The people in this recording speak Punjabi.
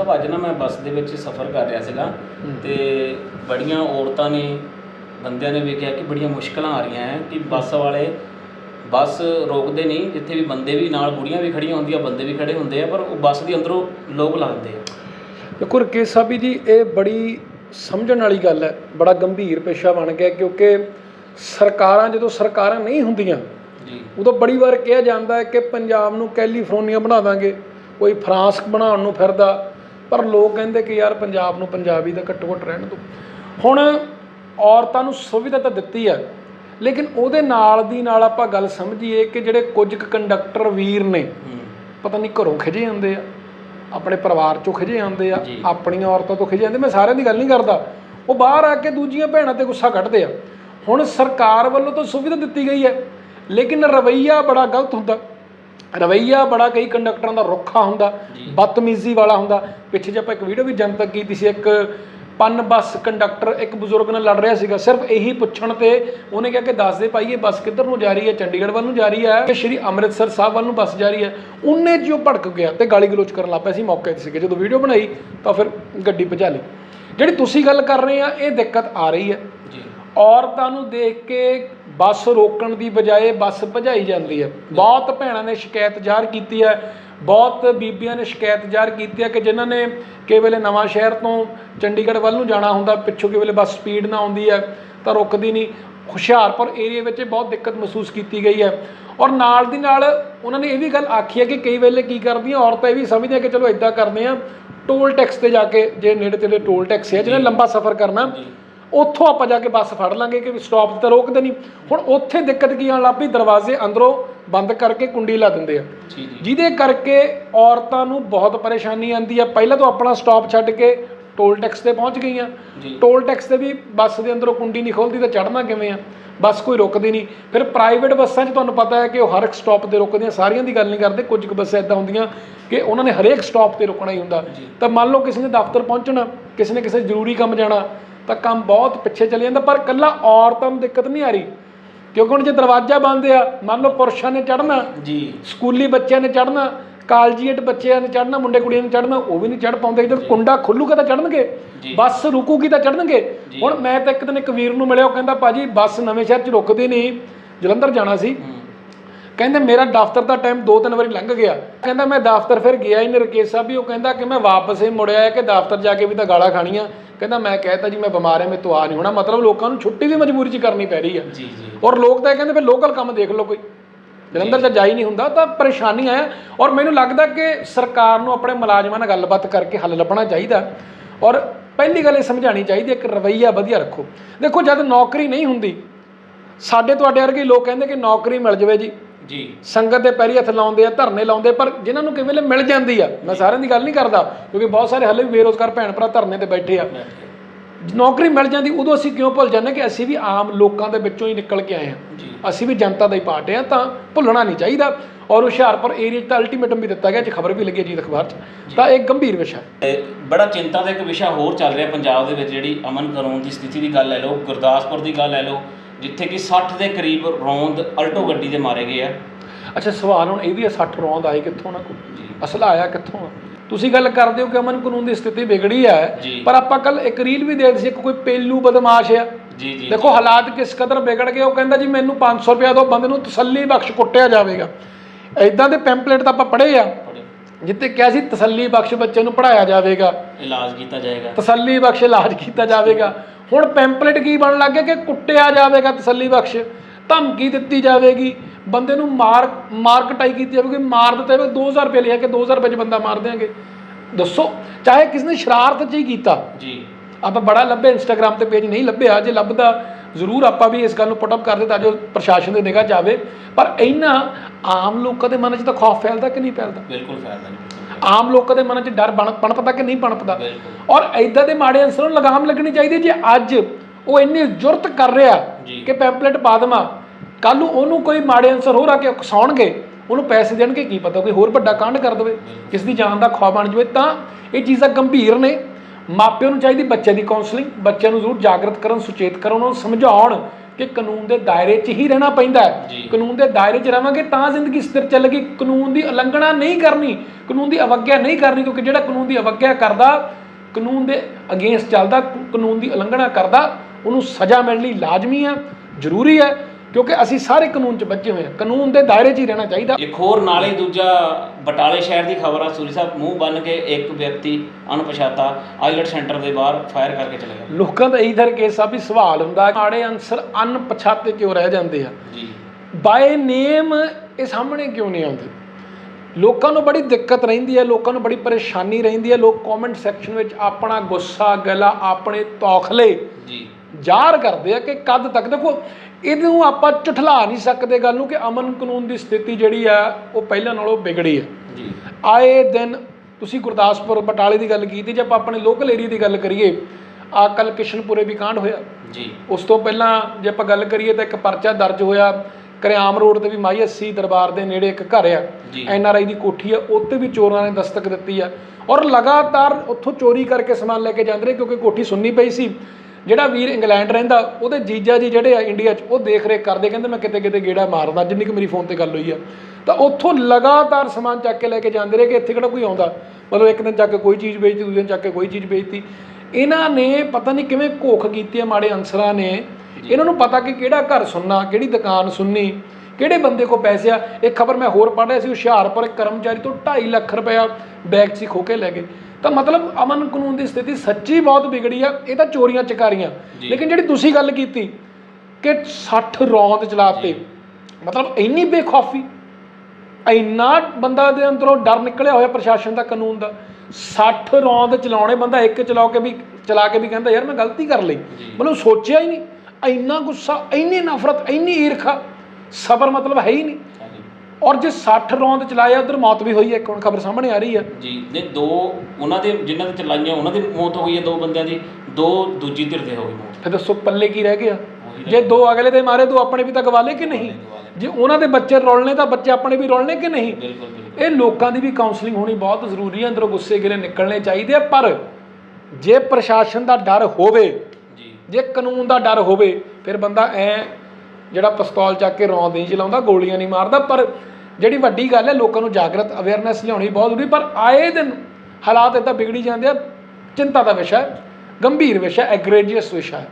ਸਾਹਿਬ ਅੱਜ ਨਾ ਮੈਂ ਬੱਸ ਦੇ ਵਿੱਚ ਸਫ਼ਰ ਕਰ ਰਿਹਾ ਸੀਗਾ ਤੇ ਬੜੀਆਂ ਔਰਤਾਂ ਨੇ ਬੰਦਿਆਂ ਨੇ ਵੇਖਿਆ ਕਿ ਬੜੀਆਂ ਮੁਸ਼ਕਲਾਂ ਆ ਰਹੀਆਂ ਹੈ ਕਿ ਬੱਸ ਵਾਲੇ ਬੱਸ ਰੋਕਦੇ ਨਹੀਂ ਜਿੱਥੇ ਵੀ ਬੰਦੇ ਵੀ ਨਾਲ ਬੁੜੀਆਂ ਵੀ ਖੜੀਆਂ ਹੁੰਦੀਆਂ ਬੰਦੇ ਵੀ ਖੜੇ ਹੁੰਦੇ ਆ ਪਰ ਉਹ ਬੱਸ ਦੀ ਅੰਦਰੋਂ ਲੋਕ ਲਾਉਂਦੇ ਆ। ਦੇਖੋ ਰਕੇਸ਼ ਸਾਹਿਬ ਜੀ ਇਹ ਬੜੀ ਸਮਝਣ ਵਾਲੀ ਗੱਲ ਹੈ ਬੜਾ ਗੰਭੀਰ ਪੇਸ਼ਾ ਬਣ ਗਿਆ ਕਿਉਂਕਿ ਸਰਕਾਰਾਂ ਜਦੋਂ ਸਰਕਾਰਾਂ ਨਹੀਂ ਹੁੰਦੀਆਂ ਜੀ। ਉਦੋਂ ਬੜੀ ਵਾਰ ਕਿਹਾ ਜਾਂਦਾ ਹੈ ਕਿ ਪੰਜਾਬ ਨੂੰ ਕੈਲੀਫੋਰਨੀਆ ਬਣਾ ਦਾਂਗੇ ਕੋਈ ਫਰਾਂਸ ਬਣਾਉਣ ਨੂੰ ਫਿਰਦਾ ਪਰ ਲੋਕ ਕਹਿੰਦੇ ਕਿ ਯਾਰ ਪੰਜਾਬ ਨੂੰ ਪੰਜਾਬੀ ਦਾ ਘੱਟੋ ਘੱਟ ਰਹਿਣ ਦਿਓ ਹੁਣ ਔਰਤਾਂ ਨੂੰ ਸੁਵਿਧਾ ਤਾਂ ਦਿੱਤੀ ਹੈ ਲੇਕਿਨ ਉਹਦੇ ਨਾਲ ਦੀ ਨਾਲ ਆਪਾਂ ਗੱਲ ਸਮਝੀਏ ਕਿ ਜਿਹੜੇ ਕੁਝ ਕੁ ਕੰਡਕਟਰ ਵੀਰ ਨੇ ਪਤਾ ਨਹੀਂ ਘਰੋਂ ਖਿਜੇ ਜਾਂਦੇ ਆ ਆਪਣੇ ਪਰਿਵਾਰ ਚੋਂ ਖਿਜੇ ਜਾਂਦੇ ਆ। ਆਪਣੀਆਂ ਔਰਤਾਂ ਤੋਂ ਖਿਜੇ ਜਾਂਦੇ ਮੈਂ ਸਾਰਿਆਂ ਦੀ ਗੱਲ ਨਹੀਂ ਕਰਦਾ। ਉਹ ਬਾਹਰ ਆ ਕੇ ਦੂਜੀਆਂ ਭੈਣਾਂ ਤੇ ਗੁੱਸਾ ਕੱਢਦੇ ਆ। ਹੁਣ ਸਰਕਾਰ ਵੱਲੋਂ ਤਾਂ ਸੁਵਿਧਾ ਦਿੱਤੀ ਗਈ ਹੈ ਲੇਕਿਨ ਰਵੱਈਆ ਬੜਾ ਗਲਤ ਹੁੰਦਾ। ਰਵੱਈਆ ਬੜਾ ਕਈ ਕੰਡਕਟਰਾਂ ਦਾ ਰੁੱਖਾ ਹੁੰਦਾ ਬਦਤਮੀਜ਼ੀ ਵਾਲਾ ਹੁੰਦਾ। ਪਿੱਛੇ ਜੇ ਆਪਾਂ ਇੱਕ ਵੀਡੀਓ ਵੀ ਜਨਤਕ ਕੀਤੀ ਸੀ ਇੱਕ ਪਨ ਬੱਸ ਕੰਡਕਟਰ ਇੱਕ ਬਜ਼ੁਰਗ ਨਾਲ ਲੜ ਰਿਹਾ ਸੀਗਾ ਸਿਰਫ ਇਹੀ ਪੁੱਛਣ ਤੇ ਉਹਨੇ ਕਿਹਾ ਕਿ ਦੱਸ ਦੇ ਭਾਈ ਇਹ ਬੱਸ ਕਿੱਧਰ ਨੂੰ ਜਾ ਰਹੀ ਹੈ? ਚੰਡੀਗੜ੍ਹ ਵੱਲ ਨੂੰ ਜਾ ਰਹੀ ਹੈ ਕਿ ਸ਼੍ਰੀ ਅੰਮ੍ਰਿਤਸਰ ਸਾਹਿਬ ਵੱਲ ਨੂੰ ਬੱਸ ਜਾ ਰਹੀ ਹੈ? ਉਹਨੇ ਜਿਉ ਭੜਕ ਗਿਆ ਤੇ ਗਾਲੀ ਗਲੋਚ ਕਰਨ ਲੱਗ ਪਿਆ ਸੀ ਮੌਕੇ ਤੇ ਸੀਗੇ। ਜਦੋਂ ਵੀਡੀਓ ਬਣਾਈ ਤਾਂ ਫਿਰ ਗੱਡੀ ਭਜਾ ਲਈ। ਜਿਹੜੀ ਤੁਸੀਂ ਗੱਲ ਕਰ ਰਹੇ ਆ ਇਹ ਦਿੱਕਤ ਆ ਰਹੀ ਹੈ। ਜੀ। ਔਰਤਾਂ ਨੂੰ ਦੇਖ ਕੇ ਬੱਸ ਰੋਕਣ ਦੀ ਬਜਾਏ ਬੱਸ ਭਜਾਈ ਜਾਂਦੀ ਹੈ। ਬਹੁਤ ਭੈਣਾਂ ਨੇ ਸ਼ਿਕਾਇਤ ਜ਼ਾਹਰ ਕੀਤੀ ਹੈ। ਬਹੁਤ ਬੀਬੀਆਂ ਨੇ ਸ਼ਿਕਾਇਤ ਜ਼ਾਹਰ ਕੀਤੀ ਹੈ ਕਿ ਜਿਨ੍ਹਾਂ ਨੇ ਕਈ ਵੇਲੇ ਨਵਾਂ ਸ਼ਹਿਰ ਤੋਂ ਚੰਡੀਗੜ੍ਹ ਵੱਲ ਨੂੰ ਜਾਣਾ ਹੁੰਦਾ ਪਿੱਛੋਂ ਕਈ ਵੇਲੇ ਬੱਸ ਸਪੀਡ ਨਾਲ ਆਉਂਦੀ ਹੈ ਤਾਂ ਰੁਕਦੀ ਨਹੀਂ। ਹੁਸ਼ਿਆਰਪੁਰ ਏਰੀਆ ਵਿੱਚ ਬਹੁਤ ਦਿੱਕਤ ਮਹਿਸੂਸ ਕੀਤੀ ਗਈ ਹੈ। ਔਰ ਨਾਲ ਦੀ ਨਾਲ ਉਹਨਾਂ ਨੇ ਇਹ ਵੀ ਗੱਲ ਆਖੀ ਹੈ ਕਿ ਕਈ ਵੇਲੇ ਕੀ ਕਰਦੀਆਂ ਔਰਤਾਂ ਇਹ ਵੀ ਸਮਝਦੀਆਂ ਕਿ ਚਲੋ ਇਦਾਂ ਕਰਦੇ ਆ ਟੋਲ ਟੈਕਸ ਤੇ ਜਾ ਕੇ ਜੇ ਨੇੜੇ ਤੇੜੇ ਟੋਲ ਟੈਕਸ ਹੈ ਜਿਹਨੇ ਲੰਬਾ ਸਫ਼ਰ ਕਰਨਾ ਉੱਥੋਂ ਆਪਾਂ ਜਾ ਕੇ ਬੱਸ ਫੜ ਲਾਂਗੇ ਕਿ ਸਟਾਪ ਤੇ ਰੋਕਦੇ ਨਹੀਂ। ਹੁਣ ਉੱਥੇ ਦਿੱਕਤ ਕੀ ਆਉਣ ਲੱਗ ਪਈ? ਦਰਵਾਜ਼ੇ ਅੰਦਰੋਂ ਬੰਦ ਕਰਕੇ ਕੁੰਡੀ ਲਾ ਦਿੰਦੇ ਆ। ਜਿਹਦੇ ਕਰਕੇ ਔਰਤਾਂ ਨੂੰ ਬਹੁਤ ਪਰੇਸ਼ਾਨੀ ਆਉਂਦੀ ਹੈ ਪਹਿਲਾਂ ਤਾਂ ਆਪਣਾ ਸਟਾਪ ਛੱਡ ਕੇ ਟੋਲ ਟੈਕਸ ਤੇ ਪਹੁੰਚ ਗਈਆਂ। ਟੋਲ ਟੈਕਸ ਤੇ ਵੀ ਬੱਸ ਦੇ ਅੰਦਰੋਂ ਕੁੰਡੀ ਨਹੀਂ ਖੋਲਦੀ ਤਾਂ ਚੜ੍ਹਨਾ ਕਿਵੇਂ ਆ? ਬੱਸ ਕੋਈ ਰੁਕਦੀ ਨਹੀਂ। ਫਿਰ ਪ੍ਰਾਈਵੇਟ ਬੱਸਾਂ 'ਚ ਤੁਹਾਨੂੰ ਪਤਾ ਹੈ ਕਿ ਉਹ ਹਰ ਇੱਕ ਸਟਾਪ ਤੇ ਰੁਕਦੀਆਂ। ਸਾਰੀਆਂ ਦੀ ਗੱਲ ਨਹੀਂ ਕਰਦੇ। ਕੁਝ ਕੁ ਬੱਸਾਂ ਇਦਾਂ ਹੁੰਦੀਆਂ ਕਿ ਉਹਨਾਂ ਨੇ ਹਰੇਕ ਸਟਾਪ ਤੇ ਰੁਕਣਾ ਹੀ ਹੁੰਦਾ। ਤਾਂ ਮੰਨ ਲਓ ਕਿਸੇ ਨੇ ਦਫ਼ਤਰ ਪਹੁੰਚਣਾ ਕਿਸੇ ਨੇ ਕਿਸੇ ਜ਼ਰੂਰੀ ਕੰਮ ਜਾਣਾ ਤਾਂ ਕੰਮ ਬਹੁਤ ਪਿੱਛੇ ਚਲੇ ਜਾਂਦਾ ਪਰ ਕੱਲਾ ਔਰਤਾਂ ਨੂੰ ਦਿੱਕਤ ਨਹੀਂ ਆ ਰਹੀ। ਕਿਉਂਕਿ ਹੁਣ ਜੇ ਦਰਵਾਜ਼ਾ ਬੰਦ ਆ ਮੰਨ ਲਓ ਪੁਰਸ਼ਾਂ ਨੇ ਚੜ੍ਹਨਾ ਜੀ। ਸਕੂਲੀ ਬੱਚਿਆਂ ਨੇ ਚੜ੍ਹਨਾ ਕਾਲਜੀਏਟ ਬੱਚਿਆਂ ਨੇ ਚੜ੍ਹਨਾ ਮੁੰਡੇ ਕੁੜੀਆਂ ਨੇ ਚੜ੍ਹਨਾ ਉਹ ਵੀ ਨਹੀਂ ਚੜ੍ਹ ਪਾਉਂਦੇ। ਜਦੋਂ ਕੁੰਡਾ ਖੁੱਲੂਗਾ ਤਾਂ ਚੜ੍ਹਨਗੇ ਬੱਸ ਰੁਕੂਗੀ ਤਾਂ ਚੜ੍ਹਨਗੇ। ਹੁਣ ਮੈਂ ਤਾਂ ਇੱਕ ਦਿਨ ਇੱਕ ਵੀਰ ਨੂੰ ਮਿਲਿਆ ਉਹ ਕਹਿੰਦਾ ਭਾਜੀ ਬੱਸ ਨਵੇਂ ਸ਼ਹਿਰ 'ਚ ਰੁਕਦੀ ਨਹੀਂ। ਜਲੰਧਰ ਜਾਣਾ ਸੀ। ਕਹਿੰਦੇ ਮੇਰਾ ਦਫ਼ਤਰ ਦਾ ਟਾਈਮ ਦੋ ਤਿੰਨ ਵਾਰੀ ਲੰਘ ਗਿਆ। ਕਹਿੰਦਾ ਮੈਂ ਦਫ਼ਤਰ ਫਿਰ ਗਿਆ ਹੀ ਨਹੀਂ ਰਕੇਸ਼ ਸਾਹਿਬ ਵੀ ਉਹ ਕਹਿੰਦਾ ਕਿ ਮੈਂ ਵਾਪਸ ਹੀ ਮੁੜਿਆ ਕਿ ਦਫ਼ਤਰ ਜਾ ਕੇ ਵੀ ਤਾਂ ਗਾਲਾਂ ਖਾਣੀਆਂ। ਕਹਿੰਦਾ ਮੈਂ ਕਹਿਤਾ ਜੀ ਮੈਂ ਬਿਮਾਰ ਹਾਂ ਮੈਂ ਤੋਂ ਆ ਨਹੀਂ ਹੋਣਾ। ਮਤਲਬ ਲੋਕਾਂ ਨੂੰ ਛੁੱਟੀ ਵੀ ਮਜਬੂਰੀ 'ਚ ਕਰਨੀ ਪੈ ਰਹੀ ਆ। ਜੀ ਜੀ। ਔਰ ਲੋਕ ਤਾਂ ਇਹ ਕਹਿੰਦੇ ਫਿਰ ਲੋਕਲ ਕੰਮ ਦੇਖ ਲਓ ਕੋਈ। ਜਲੰਧਰ 'ਚ ਜਾ ਹੀ ਨਹੀਂ ਹੁੰਦਾ ਤਾਂ ਪਰੇਸ਼ਾਨੀਆਂ ਹੈ ਔਰ ਮੈਨੂੰ ਲੱਗਦਾ ਕਿ ਸਰਕਾਰ ਨੂੰ ਆਪਣੇ ਮੁਲਾਜ਼ਮਾਂ ਨਾਲ ਗੱਲਬਾਤ ਕਰਕੇ ਹੱਲ ਲੱਭਣਾ ਚਾਹੀਦਾ। ਔਰ ਪਹਿਲੀ ਗੱਲ ਇਹ ਸਮਝਾਣੀ ਚਾਹੀਦੀ ਹੈ ਕਿ ਰਵੱਈਆ ਵਧੀਆ ਰੱਖੋ। ਦੇਖੋ ਜਦ ਨੌਕਰੀ ਨਹੀਂ ਹੁੰਦੀ ਸਾਡੇ ਤੁਹਾਡੇ ਵਰਗੇ ਲੋਕ ਕਹਿੰਦੇ ਕਿ ਨੌਕਰੀ ਮਿਲ ਜਾਵੇ ਜੀ। ਜੀ। ਸੰਗਤ ਦੇ ਪੈਰੀ ਹੱਥ ਲਾਉਂਦੇ ਆ ਧਰਨੇ ਲਾਉਂਦੇ ਪਰ ਜਿਨ੍ਹਾਂ ਨੂੰ ਕਿਵੇਂ ਮਿਲ ਜਾਂਦੀ ਆ ਮੈਂ ਸਾਰਿਆਂ ਦੀ ਗੱਲ ਨਹੀਂ ਕਰਦਾ ਕਿਉਂਕਿ ਬਹੁਤ ਸਾਰੇ ਹਲੇ ਵੀ ਬੇਰੋਜ਼ਗਾਰ ਭੈਣ ਭਰਾ ਧਰਨੇ ਤੇ ਬੈਠੇ ਆ। ਨੌਕਰੀ ਮਿਲ ਜਾਂਦੀ ਉਦੋਂ ਅਸੀਂ ਕਿਉਂ ਭੁੱਲ ਜਾਂਦੇ ਕਿ ਅਸੀਂ ਵੀ ਆਮ ਲੋਕਾਂ ਦੇ ਵਿੱਚੋਂ ਹੀ ਨਿਕਲ ਕੇ ਆਏ ਹਾਂ ਜੀ। ਅਸੀਂ ਵੀ ਜਨਤਾ ਦਾ ਹੀ ਪਾਰਟ ਹਾਂ ਤਾਂ ਭੁੱਲਣਾ ਨਹੀਂ ਚਾਹੀਦਾ। ਔਰ ਹੁਸ਼ਿਆਰਪੁਰ ਏਰੀਆ ਤਾਂ ਅਲਟੀਮੇਟਮ ਵੀ ਦਿੱਤਾ ਗਿਆ ਜੇ ਖਬਰ ਵੀ ਲੱਗੀ ਅਜੀਤ ਅਖਬਾਰ 'ਚ ਤਾਂ ਇਹ ਗੰਭੀਰ ਵਿਸ਼ਾ ਹੈ। ਬੜਾ ਚਿੰਤਾ ਦਾ ਇੱਕ ਵਿਸ਼ਾ ਹੋਰ ਚੱਲ ਰਿਹਾ ਪੰਜਾਬ ਦੇ ਵਿੱਚ ਜਿਹੜੀ ਅਮਨ ਕਾਨੂੰਨ ਦੀ ਸਥਿਤੀ ਦੀ ਗੱਲ ਲੈ ਲਓ ਗੁਰਦਾਸਪੁਰ ਦੀ ਗੱਲ ਲੈ ਲਓ ਜਿੱਥੇ ਕਿ 60 ਦੇ ਕਰੀਬ ਰੌਂਦ ਅਲਟੋ ਗੱਡੀ ਦੇ ਮਾਰੇ ਗਏ ਆ। ਅੱਛਾ ਸਵਾਲ ਹੁਣ ਇਹ ਵੀ ਹੈ 60 ਰੌਂਦ ਆਏ ਕਿੱਥੋਂ ਨਾ? ਕੋਈ ਅਸਲਾ ਆਇਆ ਕਿੱਥੋਂ ਆ? ਤੁਸੀਂ ਗੱਲ ਕਰਦੇ ਹੋ ਕਿ ਅਮਨ ਕਾਨੂੰਨ ਦੀ ਸਥਿਤੀ ਵਿਗੜੀ ਹੈ। ਪਰ ਆਪਾਂ ਕੱਲ ਇੱਕ ਰੀਲ ਵੀ ਦੇਖਦੇ ਸੀ ਕੋਈ ਪੇਲੂ ਬਦਮਾਸ਼ ਆ। ਜੀ ਜੀ ਦੇਖੋ ਹਾਲਾਤ ਕਿਸ ਕਦਰ ਵਿਗੜ ਗਏ ਉਹ ਕਹਿੰਦਾ ਜੀ ਮੈਨੂੰ 500 ਰੁਪਏ ਦਿਓ ਬੰਦੇ ਨੂੰ ਤਸੱਲੀ ਬਖਸ਼ ਕੁੱਟਿਆ ਜਾਵੇਗਾ। ਐਦਾਂ ਦੇ ਪੈਂਪਲੇਟ ਤਾਂ ਆਪਾਂ ਪੜ੍ਹੇ ਆ। ਜਿੱਤੇ ਕਿਹਾ ਸੀ ਤਸੱਲੀ ਬਖਸ਼ ਬੱਚੇ ਨੂੰ ਪੜਾਇਆ ਜਾਵੇਗਾ। ਇਲਾਜ ਕੀਤਾ ਜਾਏਗਾ। ਤਸੱਲੀ ਬਖਸ਼ ਇਲਾਜ ਕੀਤਾ ਜਾਵੇਗਾ। ਹੁਣ ਪੈਂਪਲੇਟ ਕੀ ਬਣ ਲੱਗ ਗਿਆ ਕਿ ਕੁੱਟਿਆ ਜਾਵੇਗਾ ਤਸੱਲੀ ਬਖਸ਼ ਧਮਕੀ ਦਿੱਤੀ ਜਾਵੇਗੀ। ਬੰਦੇ ਨੂੰ ਮਾਰ ਮਾਰ ਕਟਾਈ ਕੀਤੀ ਜਾਵੇਗੀ ਮਾਰ ਦਿੱਤਾ ਜਾਵੇਗਾ। 2000 ਰੁਪਏ ਲਿਆ ਕਿ 2000 ਰੁਪਏ ਚ ਬੰਦਾ ਮਾਰ ਦਿਆਂਗੇ। ਦੱਸੋ ਚਾਹੇ ਕਿਸ ਨੇ ਸ਼ਰਾਰਤ ਚ ਹੀ ਕੀਤਾ। ਜੀ। ਆਪਾਂ ਬੜਾ ਲੱਭੇ ਇੰਸਟਾਗ੍ਰam ਤੇ ਪੇਜ ਨਹੀਂ ਲੱਭਿਆ। ਜੇ ਲੱਭਦਾ ਜ਼ਰੂਰ ਆਪਾਂ ਵੀ ਇਸ ਗੱਲ ਨੂੰ ਪੁੱਟ ਅਪ ਕਰਦੇ ਤਾਂ ਜੋ ਪ੍ਰਸ਼ਾਸਨ ਦੇ ਨਿਗਾਹ ਜਾਵੇ ਪਰ ਇਹਨਾਂ ਆਮ ਲੋਕਾਂ ਦੇ ਮਨ 'ਚ ਤਾਂ ਖੌਫ ਫੈਲਦਾ ਕਿ ਨਹੀਂ ਫੈਲਦਾ? ਬਿਲਕੁਲ ਫਾਇਦਾ ਨਹੀਂ ਆਮ ਲੋਕਾਂ ਦੇ ਮਨ 'ਚ ਡਰ ਬਣ ਪਣਪਦਾ ਕਿ ਨਹੀਂ ਪਣਪਦਾ? ਔਰ ਐਦਾਂ ਦੇ ਮਾੜੇ ਅਨਸਰਾਂ ਨੂੰ ਲਗਾਮ ਲੱਗਣੀ ਚਾਹੀਦੀ ਜੇ ਅੱਜ ਉਹ ਇੰਨੀ ਜੁਰਤ ਕਰ ਰਿਹਾ। ਕਿ ਪੈਂਪਲੇਟ ਪਾ ਦੇਵਾਂ ਕੱਲ ਨੂੰ ਉਹਨੂੰ ਕੋਈ ਮਾੜੇ ਅਨਸਰ ਹੋਰ ਆ ਕੇ ਉਕਸਾਉਣਗੇ ਉਹਨੂੰ ਪੈਸੇ ਦੇਣਗੇ ਕੀ ਪਤਾ ਕੋਈ ਹੋਰ ਵੱਡਾ ਕਾਂਡ ਕਰ ਦੇਵੇ। ਕਿਸ ਦੀ ਜਾਨ ਦਾ ਖੌਫ ਬਣ ਜਾਵੇ ਤਾਂ ਇਹ ਚੀਜ਼ਾਂ ਗੰਭੀਰ ਨੇ। ਮਾਪਿਆਂ ਨੂੰ ਚਾਹੀਦੀ ਬੱਚੇ ਦੀ ਕਾਉਂਸਲਿੰਗ ਬੱਚਿਆਂ ਨੂੰ ਜ਼ਰੂਰ ਜਾਗਰਤ ਕਰਨ ਸੁਚੇਤ ਕਰਨ ਉਹਨਾਂ ਨੂੰ ਸਮਝਾਉਣ ਕਿ ਕਾਨੂੰਨ ਦੇ ਦਾਇਰੇ 'ਚ ਹੀ ਰਹਿਣਾ ਪੈਂਦਾ ਹੈ। ਕਾਨੂੰਨ ਦੇ ਦਾਇਰੇ 'ਚ ਰਵਾਂਗੇ ਤਾਂ ਜ਼ਿੰਦਗੀ ਸਥਿਰ ਚੱਲੇਗੀ। ਕਾਨੂੰਨ ਦੀ ਉਲੰਘਣਾ ਨਹੀਂ ਕਰਨੀ ਕਾਨੂੰਨ ਦੀ ਅਵੱਗਿਆ ਨਹੀਂ ਕਰਨੀ ਕਿਉਂਕਿ ਜਿਹੜਾ ਕਾਨੂੰਨ ਦੀ ਅਵੱਗਿਆ ਕਰਦਾ ਕਾਨੂੰਨ ਦੇ ਅਗੇਂਸਟ ਚੱਲਦਾ ਕਾਨੂੰਨ ਦੀ ਉਲੰਘਣਾ ਕਰਦਾ ਉਹਨੂੰ ਸਜ਼ਾ ਮਿਲਣੀ ਲਾਜ਼ਮੀ ਹੈ ਜ਼ਰੂਰੀ ਹੈ। ਕਿਉਂਕਿ ਅਸੀਂ ਸਾਰੇ ਕਾਨੂੰਨ 'ਚ ਬੱਝੇ ਹੋਏ ਹਾਂ ਕਾਨੂੰਨ ਦੇ ਦਾਇਰੇ 'ਚ ਹੀ ਰਹਿਣਾ ਚਾਹੀਦਾ। ਇੱਕ ਹੋਰ ਨਾਲੇ ਦੂਜਾ ਬਟਾਲੇ ਸ਼ਹਿਰ ਦੀ ਖਬਰ ਆ ਸੂਰੀ ਸਾਹਿਬ ਮੂੰਹ ਬੰਨ ਕੇ ਇੱਕ ਵਿਅਕਤੀ ਅਣਪਛਾਤਾ ਆਈਲਟ ਸੈਂਟਰ ਦੇ ਬਾਹਰ ਫਾਇਰ ਕਰਕੇ ਚਲੇ ਗਿਆ। ਲੋਕਾਂ ਦਾ ਇਧਰ ਕੇਸ ਆ ਵੀ ਸਵਾਲ ਹੁੰਦਾ ਮਾੜੇ ਅਨਸਰ ਅਣਪਛਾਤੇ ਕਿਉਂ ਰਹਿ ਜਾਂਦੇ ਆ? ਜੀ। ਬਾਏ ਨੇਮ ਇਹ ਸਾਹਮਣੇ ਕਿਉਂ ਨਹੀਂ ਆਉਂਦੇ? ਲੋਕਾਂ ਨੂੰ ਬੜੀ ਦਿੱਕਤ ਰਹਿੰਦੀ ਹੈ ਲੋਕਾਂ ਨੂੰ ਬੜੀ ਪਰੇਸ਼ਾਨੀ ਰਹਿੰਦੀ ਹੈ ਲੋਕ ਕਮੈਂਟ ਸੈਕਸ਼ਨ ਵਿੱਚ ਆਪਣਾ ਗੁੱਸਾ ਗਲਾ ਆਪਣੇ ਤੌਖਲੇ ਜੀ। ਜ਼ਾਹਰ ਕਰਦੇ ਆ ਕਿ ਕਦ ਤੱਕ ਦੇਖੋ ਇਹਨੂੰ ਆਪਾਂ ਝੁਠਲਾ ਨਹੀਂ ਸਕਦੇ ਗੱਲ ਨੂੰ ਕਿ ਅਮਨ ਕਾਨੂੰਨ ਦੀ ਸਥਿਤੀ ਜਿਹੜੀ ਆ ਉਹ ਪਹਿਲਾਂ ਨਾਲੋਂ ਵਿਗੜੀ ਆ। ਜੀ। ਆਏ ਦਿਨ ਤੁਸੀਂ ਗੁਰਦਾਸਪੁਰ ਬਟਾਲੇ ਦੀ ਗੱਲ ਕੀਤੀ ਜੇ ਆਪਾਂ ਆਪਣੇ ਲੋਕਲ ਏਰੀਆ ਦੀ ਗੱਲ ਕਰੀਏ ਆ ਕੱਲ ਕਿਸ਼ਨਪੁਰੇ ਵੀ ਕਾਂਡ ਹੋਇਆ। ਜੀ। ਉਸ ਤੋਂ ਪਹਿਲਾਂ ਜੇ ਆਪਾਂ ਗੱਲ ਕਰੀਏ ਤਾਂ ਇੱਕ ਪਰਚਾ ਦਰਜ ਹੋਇਆ ਕਰਿਆਮ ਰੋਡ ਤੇ ਵੀ ਮਾਈ ਅੱਸੀ ਦਰਬਾਰ ਦੇ ਨੇੜੇ ਇੱਕ ਘਰ ਆ। ਐਨ ਆਰ ਆਈ ਦੀ ਕੋਠੀ ਆ ਉੱਤੇ ਵੀ ਚੋਰਾਂ ਨੇ ਦਸਤਕ ਦਿੱਤੀ ਆ। ਔਰ ਲਗਾਤਾਰ ਉੱਥੋਂ ਚੋਰੀ ਕਰਕੇ ਸਮਾਨ ਲੈ ਕੇ ਜਾਂਦੇ ਰਹੇ ਕਿਉਂਕਿ ਕੋਠੀ ਸੁੰਨੀ ਪਈ ਸੀ। ਜਿਹੜਾ ਵੀਰ ਇੰਗਲੈਂਡ ਰਹਿੰਦਾ ਉਹਦੇ ਜੀਜਾ ਜੀ ਜਿਹੜੇ ਆ ਇੰਡੀਆ 'ਚ ਉਹ ਦੇਖ ਰੇਖ ਕਰਦੇ ਕਹਿੰਦੇ ਮੈਂ ਕਿਤੇ ਕਿਤੇ ਗੇੜਾ ਮਾਰਦਾ ਜਿੰਨੀ ਕਿ ਮੇਰੀ ਫੋਨ ਤੇ ਗੱਲ ਹੋਈ ਆ। ਤਾਂ ਉੱਥੋਂ ਲਗਾਤਾਰ ਸਮਾਨ ਚੱਕ ਕੇ ਲੈ ਕੇ ਜਾਂਦੇ ਰਹੇ ਕਿ ਇੱਥੇ ਕਿਹੜਾ ਕੋਈ ਆਉਂਦਾ। ਮਤਲਬ ਇੱਕ ਦਿਨ ਚੱਕ ਕੇ ਕੋਈ ਚੀਜ਼ ਵੇਚਤੀ ਦੂਜੇ ਦਿਨ ਚੱਕ ਕੇ ਕੋਈ ਚੀਜ਼ ਵੇਚਤੀ। ਇਹਨਾਂ ਨੇ ਪਤਾ ਨਹੀਂ ਕਿਵੇਂ ਘੋਖ ਕੀਤੀ ਆ ਮਾੜੇ ਅਨਸਰਾਂ ਨੇ। ਇਹਨਾਂ ਨੂੰ ਪਤਾ ਕਿ ਕਿਹੜਾ ਘਰ ਸੁਣਨਾ ਕਿਹੜੀ ਦੁਕਾਨ ਸੁਣਨੀ ਕਿਹੜੇ ਬੰਦੇ ਕੋ ਪੈਸੇ ਆ। ਇੱਕ ਖਬਰ ਮੈਂ ਹੋਰ ਪੜ੍ਹ ਰਿਹਾ ਸੀ ਹੁਸ਼ਿਆਰਪੁਰ ਇੱਕ ਕਰਮਚਾਰੀ ਤੋਂ 2.5 ਲੱਖ ਰੁਪਇਆ ਬੈਗ 'ਚ ਹੀ ਖੋ ਕੇ ਲੈ ਗਏ। ਤਾਂ ਮਤਲਬ ਅਮਨ ਕਾਨੂੰਨ ਦੀ ਸਥਿਤੀ ਸੱਚੀ ਬਹੁਤ ਵਿਗੜੀ ਆ ਇਹ ਤਾਂ ਚੋਰੀਆਂ ਚਕਾਰੀਆਂ। ਲੇਕਿਨ ਜਿਹੜੀ ਤੁਸੀਂ ਗੱਲ ਕੀਤੀ ਕਿ 60 ਰੌਂਦ ਚਲਾਤੇ ਮਤਲਬ ਇੰਨੀ ਬੇਖੌਫੀ ਇੰਨਾ ਬੰਦਾ ਦੇ ਅੰਦਰੋਂ ਡਰ ਨਿਕਲਿਆ ਹੋਇਆ ਪ੍ਰਸ਼ਾਸਨ ਦਾ ਕਾਨੂੰਨ ਦਾ 60 ਰੌਂਦ ਚਲਾਉਣੇ ਬੰਦਾ ਇੱਕ ਚਲਾ ਕੇ ਵੀ ਚਲਾ ਕੇ ਵੀ ਕਹਿੰਦਾ ਯਾਰ ਮੈਂ ਗਲਤੀ ਕਰ ਲਈ। ਮਤਲਬ ਸੋਚਿਆ ਹੀ ਨਹੀਂ। ਇੰਨਾ ਗੁੱਸਾ ਇੰਨੀ ਨਫ਼ਰਤ ਇੰਨੀ ਈਰਖਾ ਸਬਰ ਮਤਲਬ ਹੈ ਹੀ ਨਹੀਂ। ਔਰ ਜੇ 60 ਰੌਂਦ ਚਲਾਇਆ ਉਧਰ ਮੌਤ ਵੀ ਹੋਈ ਹੈ ਇੱਕ ਹੁਣ ਖਬਰ ਸਾਹਮਣੇ ਆ ਰਹੀ ਹੈ ਜੀ ਨੇ ਦੋ ਉਹਨਾਂ ਦੇ ਜਿਨ੍ਹਾਂ ਦੇ ਚਲਾਈਆਂ ਉਹਨਾਂ ਦੀ ਮੌਤ ਹੋ ਗਈ ਹੈ ਦੋ ਬੰਦਿਆਂ ਦੀ ਦੋ ਦੂਜੀ ਧਿਰ ਦੇ ਹੋ ਗਈ ਮੌਤ। ਫਿਰ ਦੱਸੋ ਪੱਲੇ ਕੀ ਰਹਿ ਗਿਆ? ਜੇ ਦੋ ਅਗਲੇ ਦੇ ਮਾਰੇ ਦੋ ਆਪਣੇ ਵੀ ਤਾਂ ਗਵਾਲੇ ਕਿ ਨਹੀਂ? ਜੇ ਉਹਨਾਂ ਦੇ ਬੱਚੇ ਰੋਲਣੇ ਤਾਂ ਬੱਚੇ ਆਪਣੇ ਵੀ ਰੋਲਣੇ ਕਿ ਨਹੀਂ? ਇਹ ਲੋਕਾਂ ਦੀ ਵੀ ਕਾਉਂਸਲਿੰਗ ਹੋਣੀ ਬਹੁਤ ਜ਼ਰੂਰੀ ਹੈ ਅੰਦਰੋਂ ਗੁੱਸੇ ਗਿਲੇ ਨਿਕਲਣੇ ਚਾਹੀਦੇ ਆ ਪਰ ਜੇ ਪ੍ਰਸ਼ਾਸਨ ਦਾ ਡਰ ਹੋਵੇ ਜੀ। ਜੇ ਕਾਨੂੰਨ ਦਾ ਡਰ ਹੋਵੇ ਫਿਰ ਬੰਦਾ ਐ ਜਿਹੜਾ ਪਿਸਤੌਲ ਚੱਕ ਕੇ ਰੌਂਦ ਨਹੀਂ ਚਲਾਉਂਦਾ ਗੋਲੀਆਂ ਨਹੀਂ ਮਾਰਦਾ ਪਰ ਜਿਹੜੀ ਵੱਡੀ ਗੱਲ ਹੈ, ਲੋਕਾਂ ਨੂੰ ਜਾਗਰਤ ਅਵੇਅਰਨੈਸ ਲਿਆਉਣੀ ਬਹੁਤ ਜ਼ਰੂਰੀ, ਪਰ ਆਏ ਦਿਨ ਹਾਲਾਤ ਇਦਾਂ ਵਿਗੜੀ ਜਾਂਦੇ ਆ, ਚਿੰਤਾ ਦਾ ਵਿਸ਼ਾ ਗੰਭੀਰ ਵਿਸ਼ਾ ਐਗਰੇਜੀਅਸ ਵਿਸ਼ਾ ਹੈ।